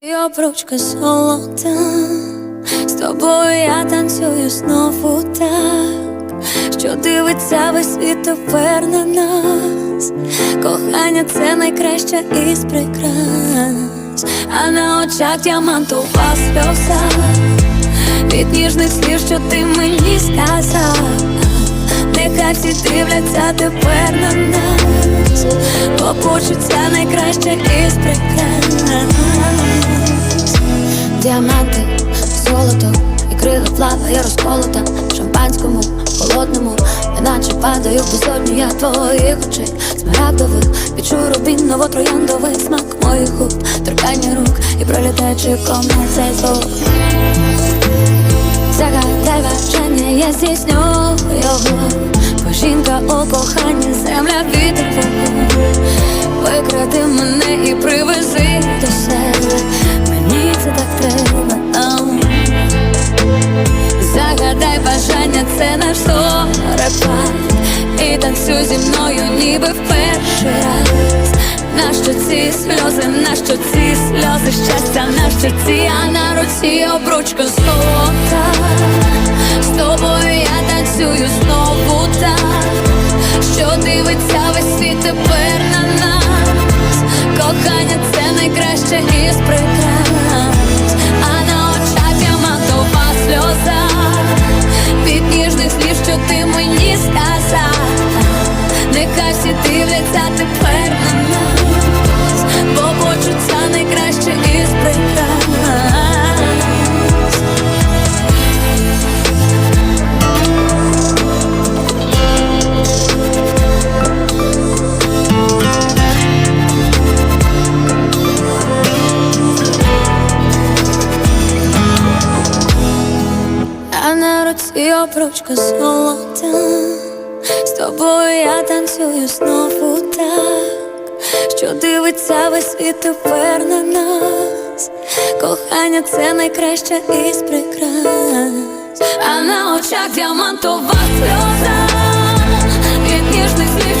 І обручка золота, з тобою я танцюю знову так, що дивиться весь світ тепер на нас. Кохання це найкраща із прикрас, а на очах діамантова сльоза від ніжних слів, що ти мені сказав. Нехай всі дивляться тепер на нас, бо почуття найкраще із прикрас. Діаманти, золото і крила плаває розколота в шампанському, холодному, неначе падаю в безодню я твоїх очей Смарагдових, відчую рубіново трояндовий смак моїх губ Торкання рук і пролітаючи комнат цей звук Загадай бажання, я здійсню його Бо жінка у коханні, земля вітер Викради мене і привези ніби в перший раз. Нащо ці сльози, нащо ці сльози? Щастя, нащо ці, а на руці обручка золота. З тобою я танцюю знову так. Що дивиться весь світ тепер на нас? Кохання це найкраще із прикрас. А на очах діамантова сльоза. Від ніжних слів, що ти Всі дивляться тепер на нас Бо почуття найкраще із прикрас. А на руці обручка золота З тобою я танцюю знову так Що дивиться весь світ тепер на нас. Кохання це найкраще із прикрас. А на очах діамантова сльоза. Від ніжних слів,